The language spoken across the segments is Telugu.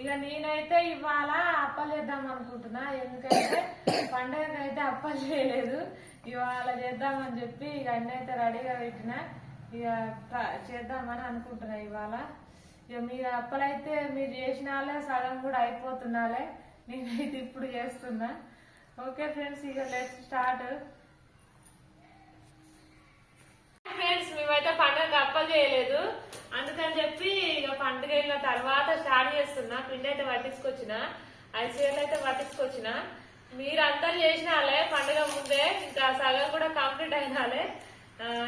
ఇక నేనైతే ఇవాళ అప్పలు చేద్దాం అనుకుంటున్నా. ఎందుకంటే పండగకి అయితే అప్పలు చేయలేదు ఇవాళ చేద్దామని చెప్పి ఇక అన్నీ అయితే రెడీగా పెట్టిన. ఇక చేద్దామని అనుకుంటున్నా ఇవాళ. ఇక మీరు అప్పలైతే మీరు చేసిన సగం కూడా అయిపోతున్నాలే. నేనైతే ఇప్పుడు చేస్తున్నా. ఓకే ఫ్రెండ్స్ ఇక లెట్స్ స్టార్ట్. ఫ్రెండ్స్ మేమైతే పండుగ అప్పలు చేయలేదు. అందుకని చెప్పి ఇక పండుగ వెళ్ళిన తర్వాత స్టార్ట్ చేస్తున్నా. పిండి అయితే పట్టించుకొచ్చిన ఐసీఎల్ అయితే పట్టించుకొచ్చిన. మీరంతా చేసినాలే పండుగ ముందే. ఇంకా సగం కూడా కంప్లీట్ అయినాలే.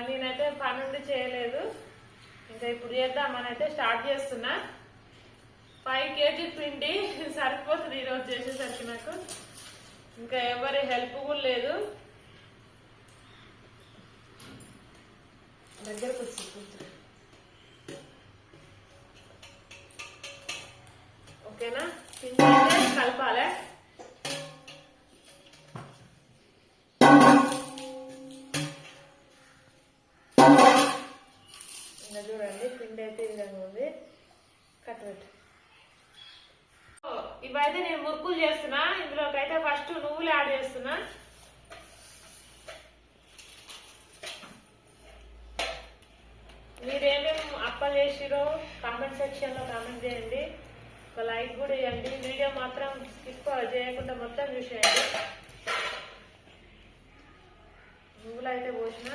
నేనైతే పనుండి చేయలేదు. ఇంకా ఇప్పుడు చేద్దామనైతే స్టార్ట్ చేస్తున్నా. ఫైవ్ కేజీ పిండి సరిపోతుంది ఈరోజు చేసేసరికి నాకు. ఇంకా ఎవరి హెల్ప్ కూడా లేదు. దగ్గరకు వచ్చి ఓకేనా? పిండి కలపాలి. ఇంకా చూడండి పిండి అయితే ఈ విధంగా ఉంది. కట్టబెట్టు ఇవైతే నేను మురుకులు చేస్తున్నా. ఇందులోకి అయితే ఫస్ట్ నువ్వులు యాడ్ చేస్తున్నా. మీరేమేమి అప్పలు చేసిరో కామెంట్ సెక్షన్లో కామెంట్ చేయండి. ఒక లైక్ కూడా ఇవ్వండి. వీడియో మాత్రం స్కిప్ చేయకుండా మొత్తం చూసేయండి. నువ్వులు అయితే పోసిన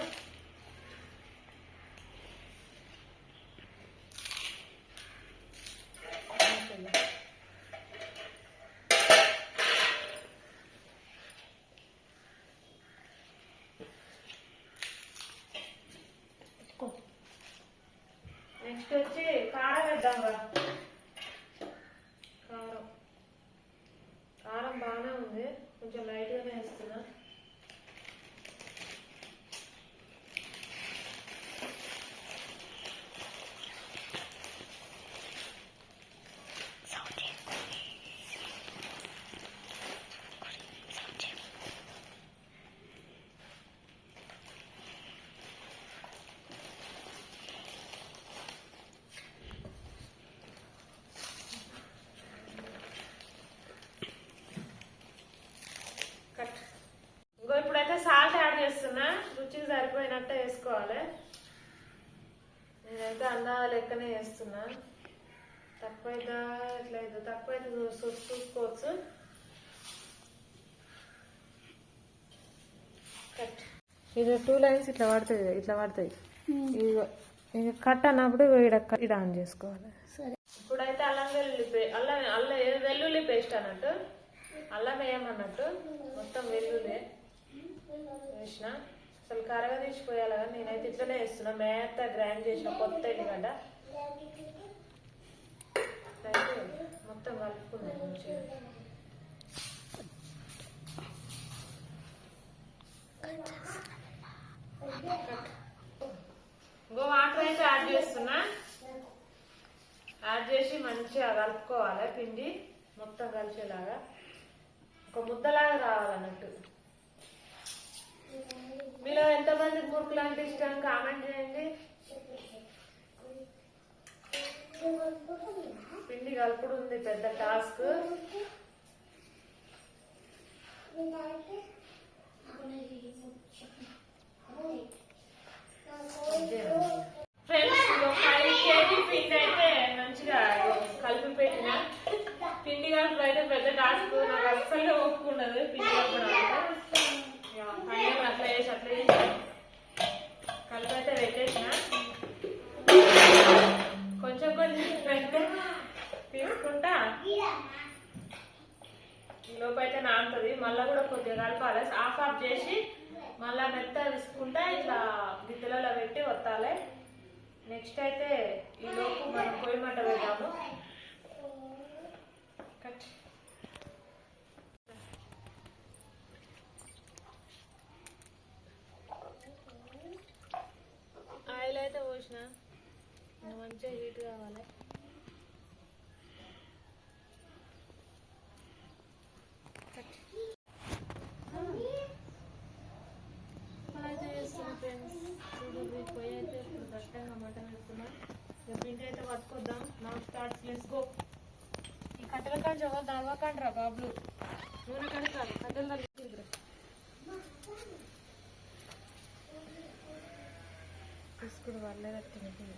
నెక్స్ట్ వచ్చి కారం. వేద్దాం రా కారం కారం బాగానే ఉంది. కొంచెం లైట్గానే వేస్తున్నా కట్ ఇంకో ఇప్పుడైతే సాల్ట్ యాడ్ చేస్తున్నా రుచికి సరిపోయినట్టు వేసుకోవాలి నేనైతే అన్నా లెక్కనే వేస్తున్నా తక్కువైతే ఎట్లయితే తక్కువైతే చూసుకోవచ్చు. కట్ ఇది టూ లైన్స్ ఇట్లా పడుతుంది ఇట్లా పడతాయి. ఇదిగో ఇది కట్ అన్నప్పుడు ఇక్కడ ఆన్ చేసుకోవాలి. ఇప్పుడైతే అల్లం వెల్లుల్లి పే అల్లం అల్లం వెల్లుల్లి పేస్ట్ అన్నట్టు? అల్లం వేయమన్నట్టు? మొత్తం వెల్లుల్లి వేసిన. అసలు కరగా తీసిపోయాలి కానీ నేనైతే ఇట్లనే వేస్తున్నా మేత గ్రైండ్ చేసిన కొత్త ఎల్లిగడ్డ మొత్తం కలుపుకున్నాను మంచిగా ఇంకో వాటర్ అయితే యాడ్ చేస్తున్నా. యాడ్ చేసి మంచిగా కలుపుకోవాలి. పిండి మొత్తం కలిసేలాగా. ఒక ముద్దలాగా రావాలన్నట్టు. మీలో ఎంతమంది మురుకులు అంటే ఇష్టం? కామెంట్ చేయండి. పిండి కలుపుడు ఉంది పెద్ద టాస్క్. ఫ్రెండ్స్ ఫైవ్ కేజీ పిండి అయితే మంచిగా కలిపి పెట్టిన. పిండి కలుపు అయితే పెద్ద టాస్క్. నాకు అస్సలు ఒప్పుకున్నది పిండి కలపడం అంటే. పైన అట్లా చేసి అట్లా చేసి. కలిపి అయితే పెట్టేసిన. కొంచెం కొంచెం అయితే తీసుకుంటా. ఈ లోపు అయితే నానుతుంది. మళ్ళీ కూడా కొద్దిగా కలపాలి. ఆఫ్ ఆఫ్ చేసి మళ్ళా మెత్త తీసుకుంటా. ఇట్లా గిద్దలలో పెట్టి వత్తాలి నెక్స్ట్ అయితే ఈ లోపు మనం పొయ్యి మంట పెడదాము కట్ ఆయిల్ అయితే పోసిన ఇంకా మంచిగా హీట్ కావాలి. అయితే చేస్తున్నా ఫ్రెండ్స్ చూడండి పొయ్యి అయితే ఇప్పుడు దట్టంగా ఇక పిండి అయితే పట్టుకొద్దాం. నా స్టార్ట్ లెట్స్ గో ఈ కట్టెల కాంచి ఎవరు దడవకండి రా బాబులు? నూనె కడతారు కట్టెలు తగ్గిందిరా తీసుకుని వాళ్ళే తింటుంది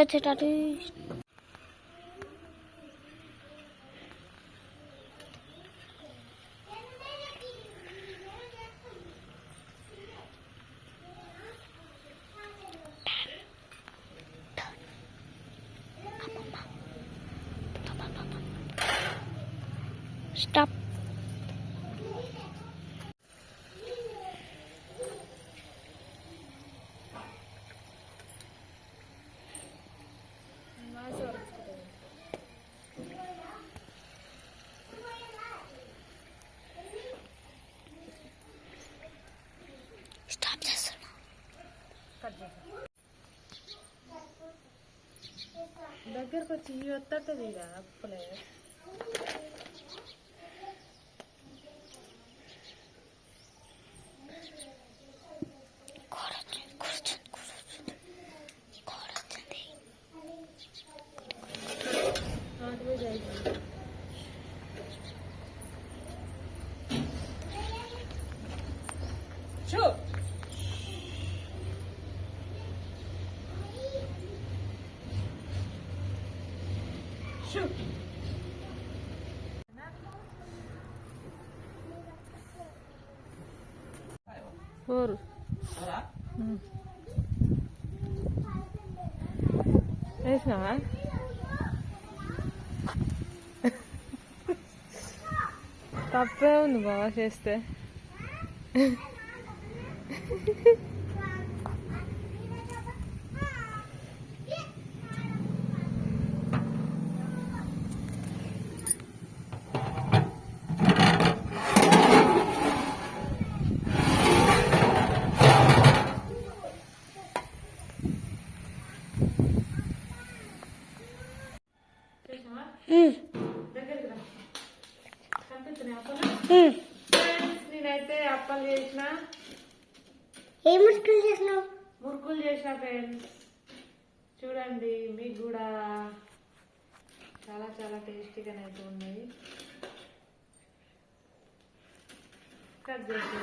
Leute, dadurch. దగ్గరకు వచ్చి ఇవి వత్తట్టది ఇక అప్పులే. కూరొచ్చింది ఫోర్. వేసినావా? తప్పే ఉంది బాగా చేస్తే చేసినావా దగ్గరికి రా కనిపిస్తున్నాయి అప్పలు ఫ్రెండ్స్, అప్పలు చేసిన? ఏం ముట్టుకులు చేసినావు? మురుకులు చేసిన ఫ్రెండ్స్ చూడండి మీకు కూడా చాలా చాలా టేస్టీగానే అయితే ఉన్నాయి కట్ చేసి